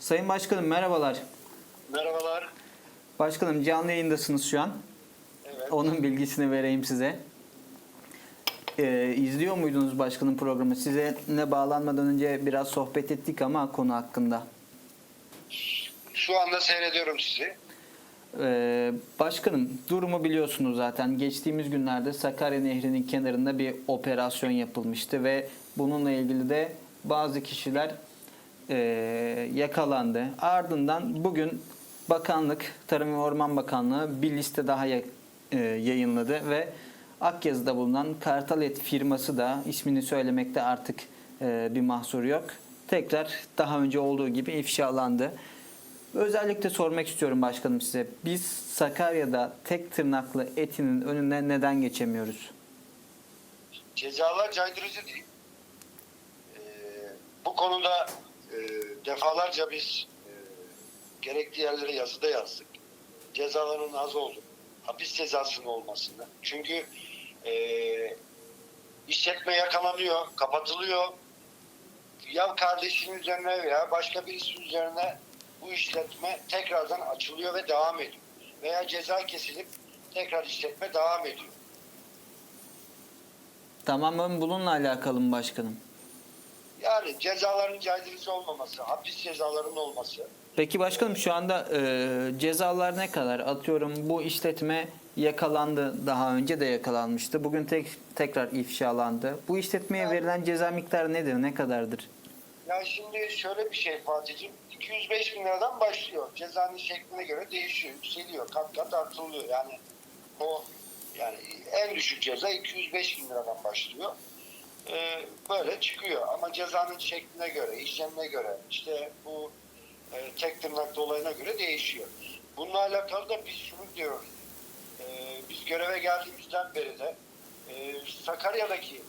Sayın Başkanım merhabalar. Merhabalar. Başkanım canlı yayındasınız şu an. Evet. Onun bilgisini vereyim size. Ee, izliyor muydunuz başkanın programı? Size ne bağlanmadan önce biraz sohbet ettik ama konu hakkında. Şu anda seyrediyorum sizi. Ee, başkanım durumu biliyorsunuz zaten. Geçtiğimiz günlerde Sakarya Nehri'nin kenarında bir operasyon yapılmıştı ve bununla ilgili de bazı kişiler e, yakalandı. Ardından bugün bakanlık, Tarım ve Orman Bakanlığı bir liste daha e, yayınladı ve Akyazı'da bulunan Kartal Et firması da ismini söylemekte artık e, bir mahsur yok. Tekrar daha önce olduğu gibi ifşalandı. Özellikle sormak istiyorum başkanım size. Biz Sakarya'da tek tırnaklı etinin önüne neden geçemiyoruz? Cezalar caydırıcı değil. Ee, bu konuda e, defalarca biz e, gerekli yerlere yazıda yazdık. Cezaların az olduğunu, hapis cezasının olmasını. Çünkü e, işletme yakalanıyor, kapatılıyor. Ya kardeşinin üzerine veya başka birisi üzerine bu işletme tekrardan açılıyor ve devam ediyor. Veya ceza kesilip tekrar işletme devam ediyor. Tamamen bununla alakalı mı başkanım? Yani cezaların caydırıcı olmaması, hapis cezalarının olması. Peki başkanım şu anda e, cezalar ne kadar? Atıyorum bu işletme yakalandı daha önce de yakalanmıştı. Bugün tek tekrar ifşalandı. Bu işletmeye verilen ceza miktarı nedir? Ne kadardır? Ya şimdi şöyle bir şey Fatih'ciğim. 205 bin liradan başlıyor. Cezanın şekline göre değişiyor, yükseliyor. Kat kat artılıyor. Yani o yani en düşük ceza 205 bin liradan başlıyor. Ee, böyle çıkıyor. Ama cezanın şekline göre, işlemine göre, işte bu e, tek tırnaklı olayına göre değişiyor. Bununla alakalı da biz şunu diyoruz. Ee, biz göreve geldiğimizden beri de e, Sakarya'daki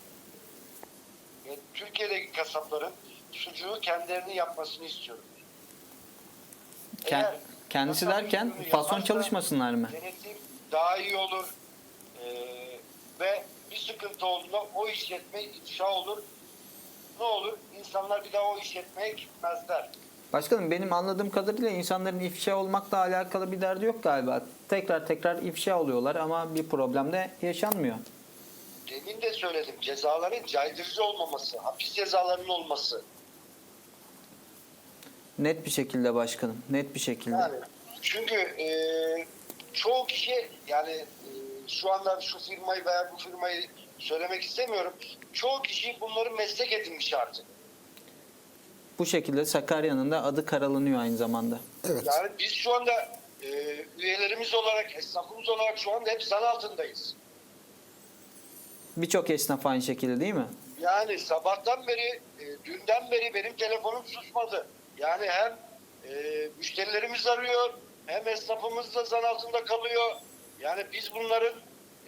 ve Türkiye'deki kasapların sucuğu kendilerinin yapmasını istiyoruz. Ken- Eğer kendisi derken fason yaparsa çalışmasınlar mı? Denetim daha iyi olur Ee, ve bir sıkıntı olduğunda o işletme ifşa olur. Ne olur? İnsanlar bir daha o işletmeye gitmezler. Başkanım benim anladığım kadarıyla insanların ifşa olmakla alakalı bir derdi yok galiba. Tekrar tekrar ifşa oluyorlar ama bir problem de yaşanmıyor. Demin de söyledim. Cezaların caydırıcı olmaması, hapis cezalarının olması. Net bir şekilde başkanım. Net bir şekilde. Yani çünkü e, çoğu kişi yani e, şu anda şu firmayı veya bu firmayı söylemek istemiyorum. Çoğu kişi bunları meslek edinmiş artık. Bu şekilde Sakarya'nın da adı karalanıyor aynı zamanda. Evet. Yani biz şu anda e, üyelerimiz olarak, esnafımız olarak şu anda hep zan altındayız. Birçok esnaf aynı şekilde değil mi? Yani sabahtan beri, e, dünden beri benim telefonum susmadı. Yani hem e, müşterilerimiz arıyor, hem esnafımız da zan altında kalıyor. Yani biz bunların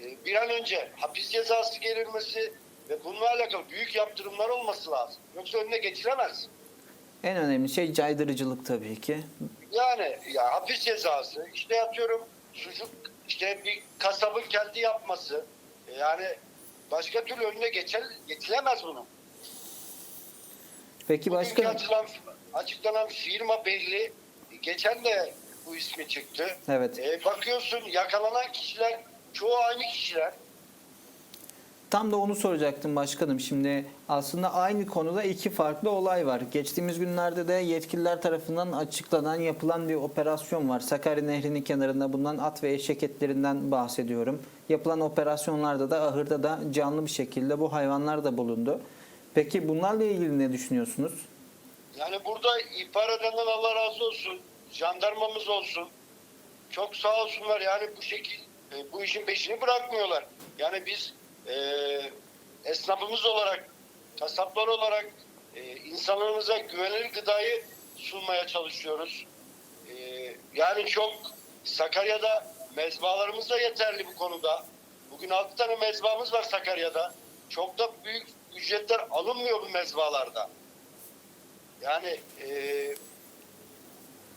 e, bir an önce hapis cezası gelinmesi ve bununla alakalı büyük yaptırımlar olması lazım. Yoksa önüne geçilemez. En önemli şey caydırıcılık tabii ki. Yani ya hapis cezası, işte yatıyorum sucuk, işte bir kasabın kendi yapması. E, Yani başka türlü önüne geçel, geçilemez bunun. Peki Bugünkü başkanım. açılan, açıklanan firma belli. Geçen de bu ismi çıktı. Evet. E, bakıyorsun yakalanan kişiler çoğu aynı kişiler. Tam da onu soracaktım başkanım. Şimdi aslında aynı konuda iki farklı olay var. Geçtiğimiz günlerde de yetkililer tarafından açıklanan yapılan bir operasyon var. Sakarya Nehri'nin kenarında bulunan at ve eşek etlerinden bahsediyorum. Yapılan operasyonlarda da ahırda da canlı bir şekilde bu hayvanlar da bulundu. Peki bunlarla ilgili ne düşünüyorsunuz? Yani burada ihbar edenden Allah razı olsun. Jandarmamız olsun. Çok sağ olsunlar yani bu şekil e, bu işin peşini bırakmıyorlar. Yani biz e, esnafımız olarak, kasaplar olarak e, insanlarımıza güvenilir gıdayı sunmaya çalışıyoruz. E, yani çok Sakarya'da mezbalarımız da yeterli bu konuda. Bugün 6 tane mezbamız var Sakarya'da. Çok da büyük ücretler alınmıyor bu mezbalarda. Yani e,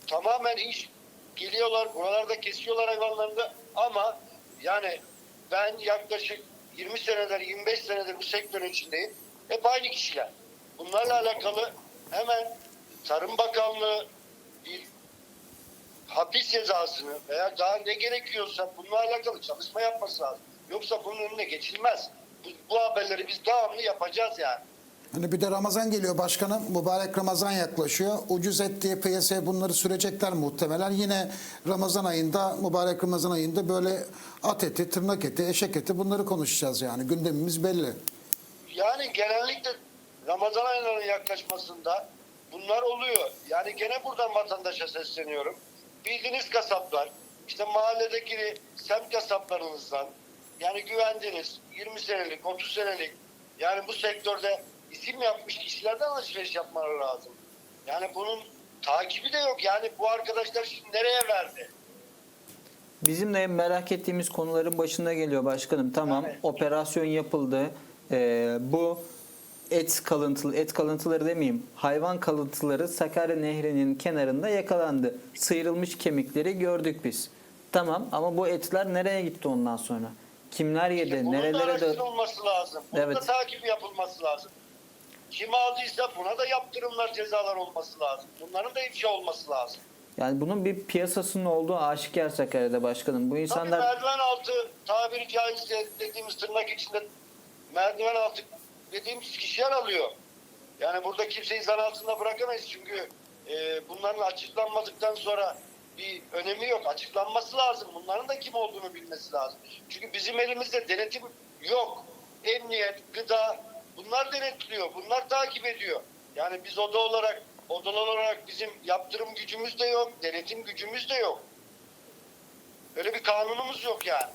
tamamen iş geliyorlar, buralarda kesiyorlar hayvanlarını ama yani ben yaklaşık 20 senedir, 25 senedir bu sektörün içindeyim. Hep aynı kişiler. Bunlarla alakalı hemen Tarım Bakanlığı, bir hapis cezasını veya daha ne gerekiyorsa bununla alakalı çalışma yapması lazım. Yoksa bunun önüne geçilmez. Bu, bu haberleri biz devamlı yapacağız yani. Hani bir de Ramazan geliyor başkanım. Mübarek Ramazan yaklaşıyor. Ucuz et diye piyasaya bunları sürecekler muhtemelen. Yine Ramazan ayında, mübarek Ramazan ayında böyle at eti, tırnak eti, eşek eti bunları konuşacağız yani. Gündemimiz belli. Yani genellikle Ramazan aylarının yaklaşmasında bunlar oluyor. Yani gene buradan vatandaşa sesleniyorum. Bildiğiniz kasaplar, işte mahalledeki semt kasaplarınızdan, yani güvendiğiniz 20 senelik, 30 senelik, yani bu sektörde isim yapmış kişilerden alışveriş yapmaları lazım. Yani bunun takibi de yok. Yani bu arkadaşlar şimdi nereye verdi? Bizim de merak ettiğimiz konuların başında geliyor başkanım. Tamam Evet. operasyon yapıldı. Ee, bu et kalıntılı et kalıntıları demeyeyim. Hayvan kalıntıları Sakarya Nehri'nin kenarında yakalandı. Sıyrılmış kemikleri gördük biz. Tamam ama bu etler nereye gitti ondan sonra? Kimler yedi? İşte bunun da nerelere de araştırılması lazım. Bunun da Evet. takip yapılması lazım. Kim aldıysa buna da yaptırımlar, cezalar olması lazım. Bunların da ifşa olması lazım. yani bunun bir piyasasının olduğu aşikar Sakarya'da başkanım. Bu Tabii insanlar merdiven altı tabiri caizse dediğimiz tırnak içinde merdiven altı dediğimiz kişiler alıyor. Yani burada kimseyi zan altında bırakamayız çünkü e, bunların açıklanmadıktan sonra bir önemi yok. Açıklanması lazım. Bunların da kim olduğunu bilmesi lazım. Çünkü bizim elimizde denetim yok. Emniyet, gıda bunlar denetliyor. Bunlar takip ediyor. Yani biz oda olarak odalar olarak bizim yaptırım gücümüz de yok. Denetim gücümüz de yok. Öyle bir kanunumuz yok yani.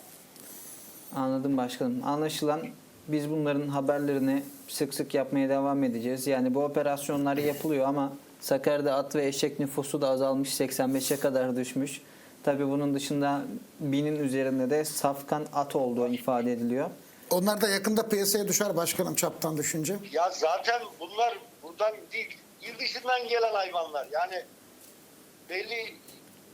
Anladım başkanım. Anlaşılan biz bunların haberlerini sık sık yapmaya devam edeceğiz. Yani bu operasyonlar yapılıyor ama Sakarya'da at ve eşek nüfusu da azalmış 85'e kadar düşmüş. Tabii bunun dışında binin üzerinde de safkan at olduğu ifade ediliyor. Onlar da yakında piyasaya düşer başkanım çaptan düşünce. Ya zaten bunlar buradan değil, il dışından gelen hayvanlar. Yani belli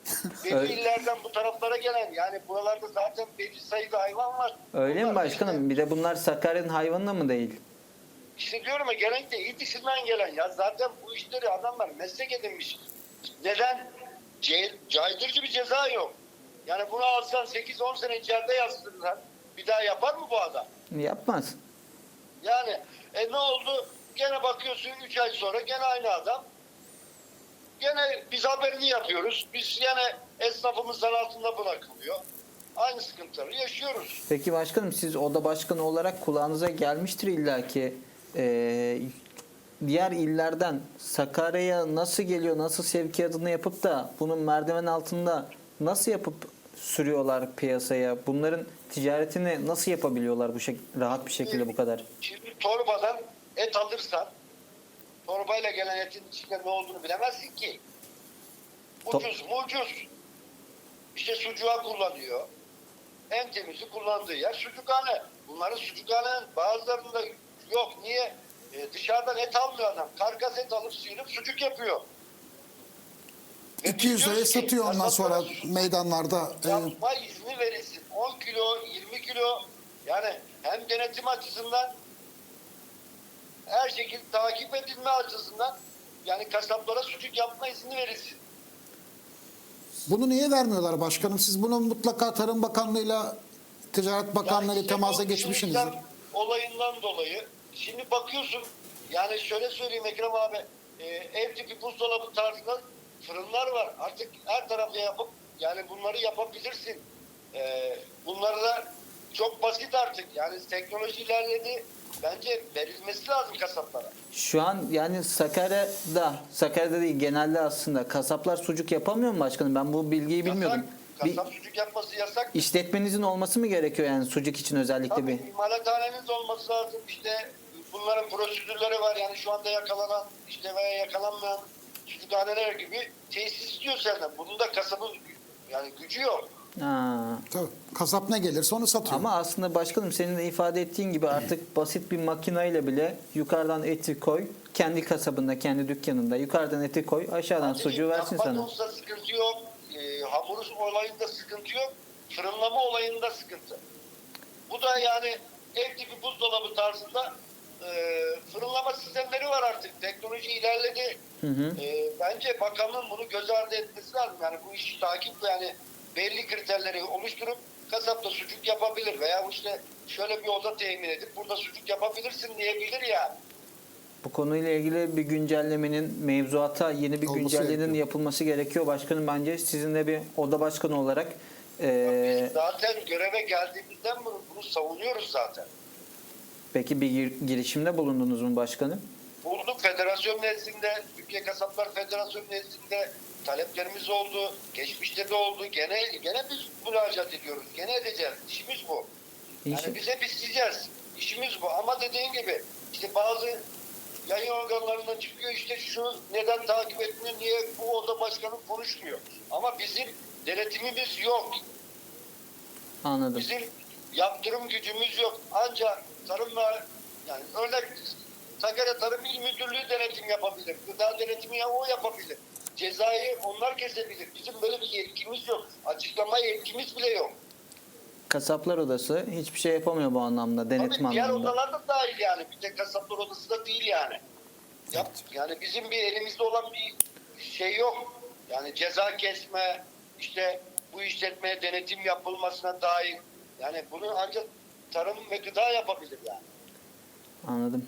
belli illerden bu taraflara gelen yani buralarda zaten belli sayıda hayvan var. Öyle mi Bunlar başkanım? Işte, Bir de bunlar Sakarya'nın hayvanı mı değil? işte diyorum ya genellikle il dışından gelen ya zaten bu işleri adamlar meslek edinmiş. Neden? Ce- caydırıcı bir ceza yok. Yani bunu alsan 8-10 sene içeride yazdırırsan bir daha yapar mı bu adam? Yapmaz. Yani e ne oldu? Gene bakıyorsun 3 ay sonra gene aynı adam. Gene biz haberini yapıyoruz. Biz gene esnafımızdan altında bırakılıyor. Aynı sıkıntıları yaşıyoruz. Peki başkanım siz oda başkanı olarak kulağınıza gelmiştir illaki. Ee, diğer illerden Sakarya'ya nasıl geliyor, nasıl sevkiyatını yapıp da bunun merdiven altında nasıl yapıp sürüyorlar piyasaya? Bunların ticaretini nasıl yapabiliyorlar bu şek- rahat bir şekilde bu kadar? Şimdi torbadan et alırsan torbayla gelen etin içinde ne olduğunu bilemezsin ki. To- Ucuz mu ucuz. İşte sucuğa kullanıyor. En temizi kullandığı yer sucukhane. Bunların sucukhanenin bazılarında yok. Niye? E, dışarıdan et almıyor adam. Karkas et alıp sıyırıp sucuk yapıyor. Ve 200 biz liraya satıyor ondan sonra meydanlarda. e, yapma izni verilsin. 10 kilo, 20 kilo yani hem denetim açısından her şekilde takip edilme açısından yani kasaplara sucuk yapma izni verilsin. Bunu niye vermiyorlar başkanım? Siz bunu mutlaka Tarım Bakanlığı'yla Ticaret Bakanlığı'yla Yani işte temasa bu geçmişsinizdir. sistem olayından dolayı şimdi bakıyorsun yani şöyle söyleyeyim Ekrem abi e, ev tipi buzdolabı tarzında fırınlar var. Artık her tarafta yapıp yani bunları yapabilirsin. E, bunları da çok basit artık. Yani teknoloji ilerledi. Bence verilmesi lazım kasaplara. Şu an yani Sakarya'da, Sakarya'da değil genelde aslında kasaplar sucuk yapamıyor mu başkanım? Ben bu bilgiyi bilmiyordum. Yasak. Bir Kasap sucuk yapması yasak. işletmenizin olması mı gerekiyor yani sucuk için özellikle Tabii bir? imalathaneniz olması lazım. İşte bunların prosedürleri var. Yani şu anda yakalanan işte veya yakalanmayan sucukhaneler gibi tesis istiyor senden. Bunun da kasabın yani gücü yok. Ha. Tabii. Kasap ne gelirse onu satıyor. Ama aslında başkanım senin de ifade ettiğin gibi artık basit bir makinayla bile yukarıdan eti koy, kendi kasabında, kendi dükkanında yukarıdan eti koy, aşağıdan sucuğu versin sana. konusunda sıkıntı yok. E, hamur olayında sıkıntı yok. Fırınlama olayında sıkıntı. Bu da yani ev tipi buzdolabı tarzında e, fırınlama sistemleri var artık. Teknoloji ilerledi. Hı hı. Ee, bence bakanlığın bunu göz ardı etmesi lazım. Yani bu işi takip yani belli kriterleri oluşturup kasapta sucuk yapabilir veya işte şöyle bir oda temin edip burada sucuk yapabilirsin diyebilir yani. Bu konuyla ilgili bir güncellemenin mevzuata yeni bir Olması güncellemenin gerekiyor. yapılması gerekiyor. Başkanım bence sizin de bir oda başkanı olarak e, Biz zaten göreve geldiğimizden bunu, bunu savunuyoruz zaten. peki bir gir- girişimde bulundunuz mu başkanım? Bulduk federasyon nezdinde, Türkiye Kasaplar Federasyonu nezdinde taleplerimiz oldu. Geçmişte de oldu. Gene gene biz müracaat ediyoruz. Gene edeceğiz. İşimiz bu. Yani biz hep isteyeceğiz. İşimiz bu. Ama dediğin gibi işte bazı yayın organlarından çıkıyor işte şu neden takip etmiyor, niye bu oda başkanı konuşmuyor. Ama bizim denetimimiz yok. Anladım. Bizim yaptırım gücümüz yok. Ancak tarımla yani örnek Sakarya Tarım İl Müdürlüğü denetim yapabilir. Gıda denetimi ya o yapabilir. Cezayı onlar kesebilir. Bizim böyle bir yetkimiz yok. Açıklama yetkimiz bile yok. Kasaplar Odası hiçbir şey yapamıyor bu anlamda, denetim Tabii diğer anlamında. odalar da dahil yani. Bir tek kasaplar odası da değil yani. Yap, yani bizim bir elimizde olan bir şey yok. Yani ceza kesme, işte bu işletmeye denetim yapılmasına dair. Yani bunu ancak tarım ve gıda yapabilir yani. Anladım.